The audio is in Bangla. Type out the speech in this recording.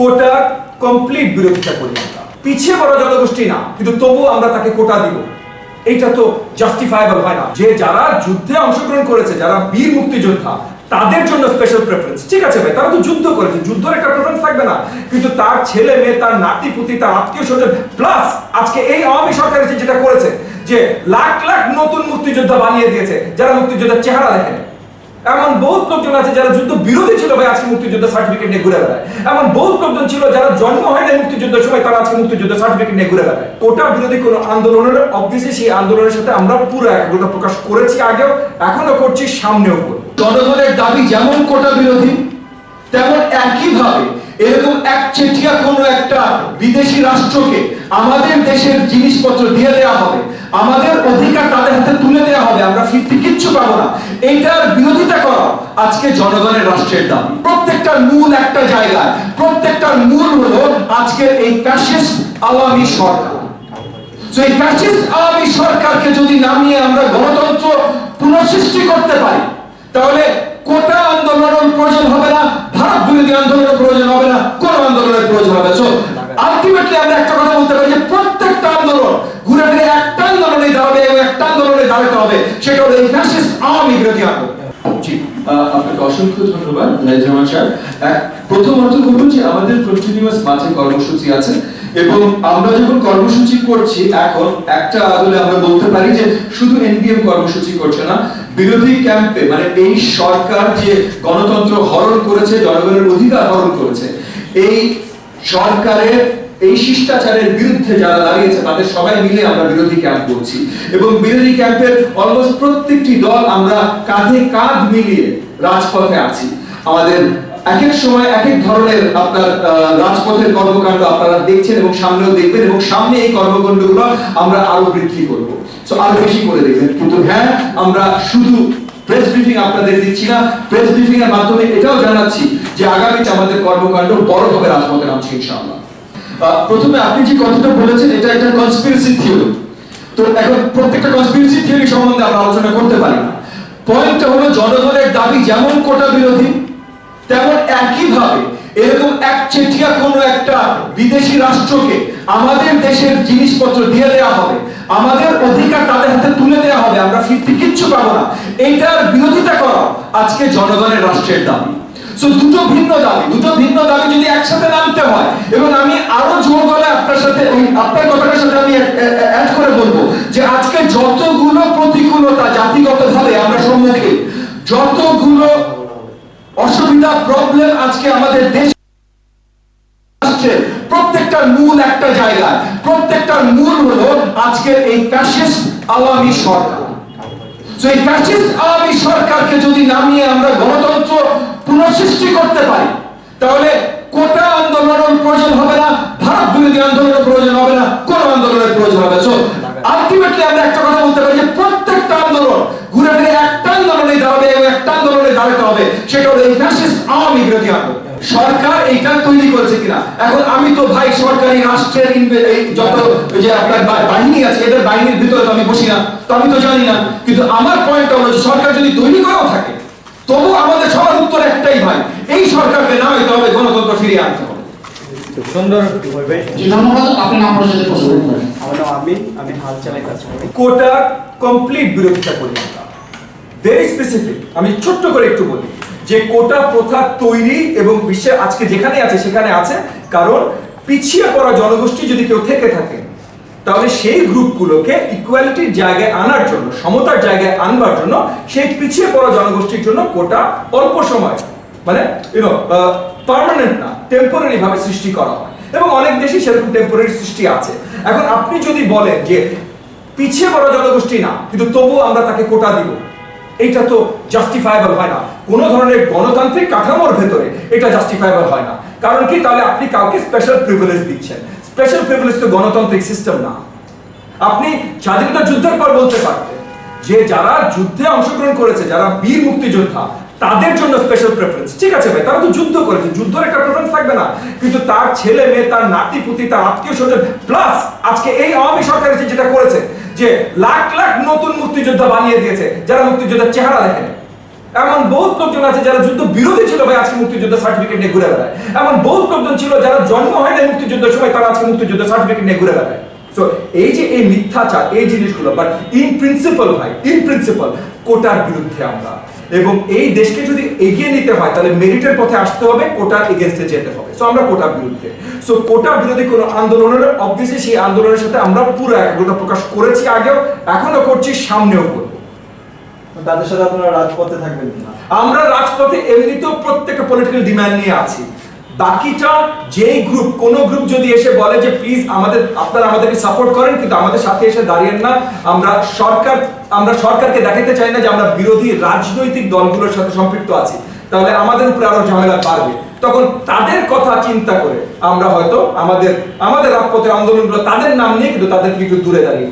কোটা কমপ্লিট বিরোধিতা করি পিছিয়ে পড়া জনগোষ্ঠী না, কিন্তু তবু আমরা তাকে কোটা দিব। এটা তো জাস্টিফাইবল হয় না। যে যারা যুদ্ধে অংশগ্রহণ করেছে, যারা বীর মুক্তিযোদ্ধা, তাদের জন্য স্পেশাল প্রেফারেন্স ঠিক আছে ভাই, তারা তো যুদ্ধ করেছে, যুদ্ধের একটা প্রেফারেন্স থাকবে না। কিন্তু তার ছেলে মেয়ে, তার নাতি, পুতি, তার আত্মীয় স্বজন প্লাস আজকে এই আওয়ামী সরকার যেটা করেছে, যে লাখ লাখ নতুন মুক্তিযোদ্ধা বানিয়ে দিয়েছে, যারা মুক্তিযোদ্ধার চেহারা দেখেন। এমন বহুত লোকজন আছে যারা যুদ্ধ বিরোধী ছিল ভাই আজকে মুক্তিযুদ্ধ সার্টিফিকেট নিয়ে ঘুরে বেড়ায়। এমন বহুত লোকজন ছিল যারা জন্ম হয় না মুক্তিযুদ্ধের সময়, তারা আজকে মুক্তিযুদ্ধ সার্টিফিকেট নিয়ে ঘুরে বেড়ায়। কোটা বিরোধী কোন আন্দোলনের অবভিয়াসলি সেই আন্দোলনের সাথে আমরা পুরো একাগ্রতা প্রকাশ করেছি আগেও এখনও করছি সামনেও করব। জনগণের দাবি যেমন কোটা বিরোধী, তেমন একইভাবে এরকম একচেটিয়া কোনো একটা বিদেশি রাষ্ট্রকে আমাদের দেশের জিনিসপত্র দিয়ে দেওয়া হবে, আমাদের অধিকার তাদের হাতে তুলে দেওয়া হবে, আমরা ফিরতে কিচ্ছু পাবো না। এইটার আজকে জনগণের রাষ্ট্রের দাবি প্রত্যেকটার মূল একটা জায়গায় প্রত্যেকটার মূল হলো আজকের এই ফ্যাসিস্ট আওয়ামী সরকার। তো এই ফ্যাসিস্ট আওয়ামী সরকারকে যদি নামিয়ে আমরা গণতন্ত্র পুনঃসৃষ্টি করতে পারি, তাহলে কোটা আন্দোলনের প্রয়োজন হবে না, ভারত বিরোধী আন্দোলনের প্রয়োজন হবে না, কোন আন্দোলনের প্রয়োজন হবে সো আলটিমেটলি আমরা একটা কথা বলতে পারি যে প্রত্যেকটা আন্দোলন ঘুরে ফিরে একটা আন্দোলনে দাঁড়াবে এবং একটা আন্দোলনে দাঁড়াতে হবে, সেটা হলো এই ফ্যাসিস্ট আওয়ামী বিরোধী আন্দোলন। কর্মসূচি করছি, এখন একটা আমরা বলতে পারি যে শুধু কর্মসূচি করছে না, বিরোধী ক্যাম্পে মানে এই সরকার যে গণতন্ত্র হরণ করেছে, জনগণের অধিকার হরণ করেছে, এই সরকারের এই শিষ্টাচারের বিরুদ্ধে যারা দাঁড়িয়েছে, তাদের সবাই মিলে আমরা বিরোধী ক্যাম্প করছি। এবং বিরোধী ক্যাম্পের অলমোস্ট প্রত্যেকটি দল আমরা কাঁধে কাঁধ মিলিয়ে রাজপথে আছি। আমাদের এক এক সময় এক এক ধরনের আপনার রাজপথের কর্মকাণ্ড আপনারা দেখছেন এবং সামনেও দেখবেন এবং সামনে এই কর্মকাণ্ডগুলো আমরা আরও বৃদ্ধি করব। সো আরও বেশি করে দেখবেন। কিন্তু হ্যাঁ আমরা শুধু প্রেস ব্রিফিং আপনাদের দিচ্ছি না প্রেস ব্রিফিং এর মাধ্যমে এটাও জানাচ্ছি যে আগামীতে আমাদের কর্মকাণ্ড বড় হবে রাজপথে নামছে, ইনশাআল্লাহ। প্রথমে আপনি যে কথাটা বলেছেন, এটা একটা কনস্পিরেসি থিওরি তো এখন প্রত্যেকটা কনস্পিরেসি থিওরি সম্বন্ধে আমরা আলোচনা করতে পারি পয়েন্টটা হলো, জনগণের দাবি যেমন কোটা বিরোধী, তেমন একইভাবে এরকম একচেটিয়া কোনো একটা বিদেশি রাষ্ট্রকে আমাদের দেশের জিনিসপত্র দিয়ে দেওয়া হবে, আমাদের অধিকার তাদের হাতে তুলে দেওয়া হবে, আমরা ফিরতে কিচ্ছু পাবো না। এইটার বিরোধিতা করা আজকে জনগণের রাষ্ট্রের দাবি। সো দুটো ভিন্ন দাবি, দুটো ভিন্ন দাবি একসাথে নামতে হয়। এবং আমি আরও জোর গলে আপনার সাথে আপনার কথাটার সাথে আমি অ্যাড করে বলব যে আজকে যতগুলো প্রতিকূলতা জাতিগতভাবে আমরা সম্মুখীন, যতগুলো অসুবিধা প্রবলেম আজকে আমাদের দেশ প্রত্যেকটার মূল একটা জায়গায় প্রত্যেকটার মূল হলো আজকের এই আওয়ামী সরকার। এই আওয়ামী সরকারকে যদি নামিয়ে আমরা গণতন্ত্র পুনঃসৃষ্টি করতে পারি, তাহলে কোটা আন্দোলনের প্রয়োজন হবে না, ভারত বিরোধী আন্দোলনের প্রয়োজন হবে না, কোন আন্দোলনের প্রয়োজন হবে সো আলটিমেটলি আমরা একটা কথা বলতে পারি যে প্রত্যেকটা আন্দোলন ঘুরে ফিরে একটা আন্দোলনে দাঁড়াবে এবং একটা আন্দোলনে দাঁড়াতে হবে, সেটা হলো এই ফ্যাসিস্ট আওয়ামী বিরোধী আন্দোলন। সরকার এইটা তৈরি করেছে কিনা? এখন আমি তো ভাই সরকারি রাষ্ট্রের যত যে আপনার বাহিনী আছে, এদের বাহিনীর ভিতরে তো আমি বসি না, তো আমি তো জানি না। কিন্তু আমার পয়েন্টটা হলো সরকার যদি তৈরি করেও থাকে তবু আমাদের সবার উত্তর একটাই ভাই এই সরকারকে না হইতে হবে গণতন্ত্র ফিরিয়ে আনতে হবে। সুন্দর। ভাবে জি ধন্যবাদ আপনি নাম পরিচয় প্রশ্ন করতে আমার নাম আমি আমি হাল চালাই কাজ করি। কোটা কমপ্লিট বিরোধিতা করি ভেরি স্পেসিফিক আমি ছোট্ট করে একটু বলি। যে কোটা প্রথা তৈরি এবং বিশ্বের আজকে যেখানে আছে সেখানে আছে। কারণ পিছিয়ে পড়া জনগোষ্ঠী যদি কেউ থেকে থাকে তাহলে সেই গ্রুপগুলোকে ইকুয়ালিটির জায়গায় আনার জন্য সমতার জায়গায় আনবার জন্য সেই পিছিয়ে পড়া জনগোষ্ঠীর জন্য কোটা অল্প সময়। মানে ইউনো পার্মানেন্ট না টেম্পোরারি ভাবে সৃষ্টি করা হয়। এবং অনেক দেশে সেরকম টেম্পোরারি সৃষ্টি আছে। এখন আপনি যদি বলেন যে পিছিয়ে পড়া জনগোষ্ঠী না, কিন্তু তবু আমরা তাকে কোটা দিব এটা তো জাস্টিফাইবল হয় না। কোনো ধরনের গণতান্ত্রিক কাঠামোর ভেতরে এটা জাস্টিফাইবল হয় না। কারণ কি? তাহলে আপনি কাউকে স্পেশাল প্রিভিলেজ দিচ্ছেন। স্পেশাল প্রিভিলেজ তো গণতান্ত্রিক সিস্টেম না। আপনি স্বাধীনতা যুদ্ধের পর বলতে পারতেন যে যারা যুদ্ধে অংশগ্রহণ করেছে, যারা বীর মুক্তিযোদ্ধা তাদের জন্য স্পেশাল প্রেফারেন্স ঠিক আছে ভাই, তারা তো যুদ্ধ করেছে, যুদ্ধের একটা প্রেফারেন্স থাকবে না। কিন্তু তার ছেলে মেয়ে, তার নাতি, পুতি, তার আত্মীয় স্বজন প্লাস আজকে এই আওয়ামী সরকার এসে যেটা করেছে, যে লাখ লাখ নতুন মুক্তিযোদ্ধা বানিয়ে দিয়েছে, যারা মুক্তিযোদ্ধার চেহারা দেখেন। এমন বহুত লোকজন আছে যারা যুদ্ধ বিরোধী ছিল ভাই আজকে মুক্তিযুদ্ধ সার্টিফিকেট নিয়ে ঘুরে বেড়ায়। এমন বহুত লোকজন ছিল যারা জন্ম হয় না মুক্তিযুদ্ধের সময়, তারা আজকে মুক্তিযুদ্ধ সার্টিফিকেট নিয়ে ঘুরে বেড়ায়। তো এই যে এই মিথ্যাচার, এই জিনিসগুলো বাট ইন প্রিন্সিপাল ভাই ইন প্রিন্সিপাল কোটার বিরুদ্ধে আমরা এবং এই দেশকে যদি এগিয়ে নিতে হয় তাহলে মেরিটের পথে আসতে হবে কোটার এগেনস্টে যেতে হবে। সো আমরা কোটার বিরুদ্ধে। সো কোটা বিরোধী কোনো আন্দোলনের অবভিয়াসলি সেই আন্দোলনের সাথে আমরা পুরো একাগ্রতা প্রকাশ করেছি আগেও এখনও করছি সামনেও করব। তাদের সাথে আপনারা রাজপথে থাকবেন না আমরা রাজপথে এমনিতেও প্রত্যেকটা পলিটিক্যাল ডিমান্ড নিয়ে আছি। বাকিটা যেই গ্রুপ কোন গ্রুপ যদি এসে বলে যে প্লিজ আমাদের আপনারা আমাদেরকে সাপোর্ট করেন কিন্তু আমাদের সাথে এসে দাঁড়িয়েন না আমরা সরকার আমরা সরকারকে দেখাতে চাই না যে আমরা বিরোধী রাজনৈতিক দলগুলোর সাথে সম্পৃক্ত আছি তাহলে আমাদের উপরে আরও ঝামেলা বাড়বে তখন তাদের কথা চিন্তা করে আমরা হয়তো আমাদের আমাদের রাজপথের আন্দোলনগুলো তাদের নাম নিয়ে কিন্তু তাদেরকে একটু দূরে দাঁড়িয়ে।